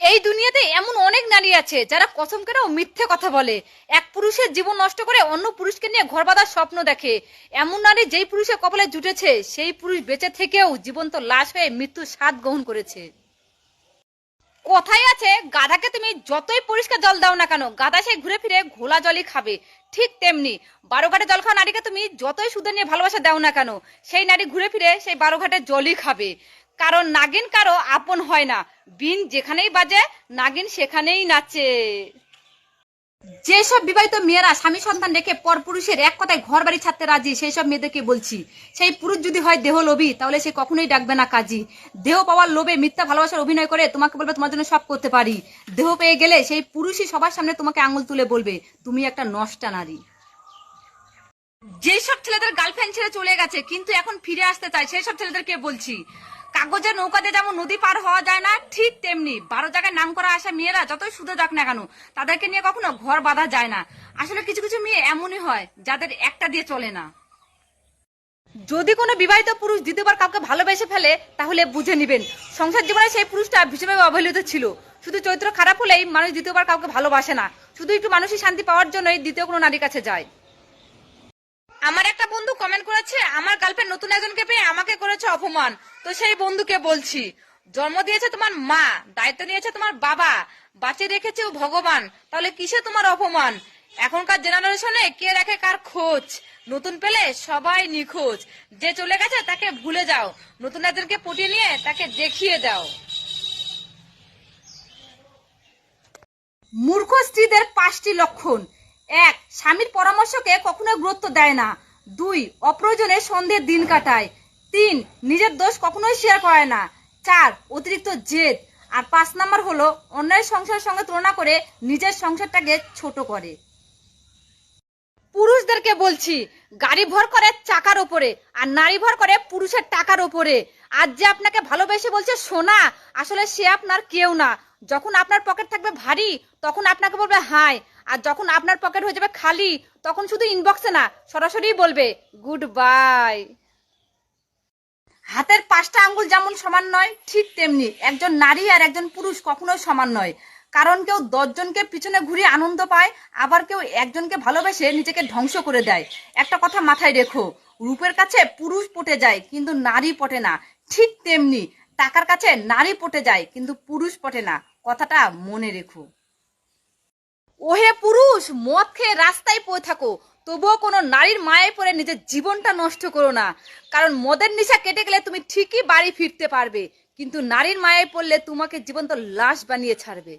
এই দুনিয়াতে এমন অনেক নারী আছে যারা কসম কেটেও মিথ্যে কথা বলে। এক পুরুষের জীবন নষ্ট করে অন্য পুরুষকে নিয়ে ঘর বাঁধার স্বপ্ন দেখে। এমন নারী যেই পুরুষের কপালে জুটেছে, সেই পুরুষ বেঁচে থেকেও জীবন্ত লাশ হয়ে মৃত্যুর স্বাদ গ্রহণ করেছে। কথাই আছে, গাধাকে তুমি যতই পরিষ্কার জল দাও না কেন, গাধা সে ঘুরে ফিরে ঘোলা জলই খাবে। ঠিক তেমনি বারো ঘাটে জল খাওয়া নারীকে তুমি যতই সুদের নিয়ে ভালোবাসা দাও না কেন, সেই নারী ঘুরে ফিরে সেই বারো ঘাটে জলই খাবে। কারণ নাগিন কারও আপন হয় না। বিন যেখানেই বাজে, নাগিন সেখানেই নাচে। যেসব বিবাহিত মেয়েরা স্বামী সন্তান রেখে পরপুরুষের এক কথায় ঘর বাড়ি ছাড়তে রাজি সেই সব মেয়েদেরকে বলছি, সেই পুরুষ যদি হয় দেহ লোভী, তাহলে সে কখনোই ডাকবে না কাজী। দেহ পাওয়ার লোভে মিথ্যা ভালোবাসার অভিনয় করে তোমাকে বলবে তোমার জন্য সব করতে পারি। দেহ পেয়ে গেলে সেই পুরুষই সবার সামনে তোমাকে আঙুল তুলে বলবে, তুমি একটা নষ্টা নারী। যেসব ছেলেদের গার্লফ্রেন্ড ছেড়ে চলে গেছে, কিন্তু এখন ফিরে আসতে চায় সেই সব ছেলেদেরকে বলছি কাগজের নৌকাতে যেমন নদী পার হওয়া যায় না, ঠিক তেমনি বারো জায়গায় নাম করা আসা মেয়েরা যতই শুধু যাক না কেন, তাদেরকে নিয়ে কখনো ঘর বাঁধা যায় না। আসলে কিছু কিছু মেয়ে এমনই হয়, যাদের একটা দিয়ে চলে না। যদি কোনো বিবাহিত পুরুষ দ্বিতীয়বার কাউকে ভালোবেসে ফেলে, তাহলে বুঝে নেবেন, সংসার জীবনে সেই পুরুষটা ভীষণভাবে অবহেলিত ছিল। শুধু চরিত্র খারাপ হলেই মানুষ দ্বিতীয়বার কাউকে ভালোবাসে না, শুধু একটু মানসিক শান্তি পাওয়ার জন্যই দ্বিতীয় কোনো নারীর কাছে যায়। আমার একটা বন্ধু কমেন্ট করেছে, আমার গার্লফ্রেন্ড নতুন একজনকে পেয়ে আমাকে করেছে অপমান। তো সেই বন্ধুকে বলছি, জন্ম দিয়েছে তোমার মা, দায়িত্ব নিয়েছে তোমার বাবা, বাঁচিয়ে রেখেছে ও ভগবান, তাহলে কিসে তোমার অপমান? এখনকার জেনারেশনে কে রাখে কার খোঁজ? নতুন পেলে সবাই নিখোঁজ। যে চলে গেছে তাকে ভুলে যাও। নতুন একজনকে পটিয়ে নিয়ে তাকে দেখিয়ে দাও। মূর্খ স্ত্রীদের পাঁচটি লক্ষণ। এক, স্বামীর পরামর্শকে কখনো গুরুত্ব দেয় না। দুই, অপ্রয়োজনে সন্ধ্যের দিন কাটায়। তিন, নিজের দোষ কখনোই শেয়ার করে না। চার, অতিরিক্ত জেদ। আর পাঁচ নাম্বার হলো, অন্যের সংসারের সঙ্গে তুলনা করে নিজের সংসারটাকে ছোট করে। পুরুষদেরকে বলছি, গাড়ি ভর করে চাকার ওপরে, আর নারী ভর করে পুরুষের টাকার ওপরে। আজ যে আপনাকে ভালোবেসে বলছে, সোনা, আসলে সে আপনার কেউ না। যখন আপনার পকেট থাকবে ভারী, তখন আপনাকে বলবে হাই। আর যখন আপনার পকেট হয়ে যাবে খালি, তখন শুধু ইনবক্সে না সরাসরি বলবে গুড বাই হাতের পাঁচটা আঙ্গুল যেমন সমান নয়, ঠিক তেমনি একজন নারী আর একজন পুরুষ কখনোই সমান নয়। কারণ কেউ দশজনকে পিছনে ঘুরে আনন্দ পায়, আবার কেউ একজনকে ভালোবেসে নিজেকে ধ্বংস করে দেয়। একটা কথা মাথায় রেখো, রূপের কাছে পুরুষ পটে যায়, কিন্তু নারী পটে না। ঠিক তেমনি টাকার কাছে নারী পটে যায়, কিন্তু পুরুষ পটে না। কথাটা মনে রেখো। ওহে পুরুষ, মদ খেয়ে রাস্তায় পড়ে থাকো। তবুও কোনো নারীর মায়ে পড়ে নিজের জীবনটা নষ্ট করো না। কারণ মদের নেশা কেটে গেলে তুমি ঠিকই বাড়ি ফিরতে পারবে, কিন্তু নারীর মায়ে পড়লে তোমাকে জীবন্ত লাশ বানিয়ে ছাড়বে।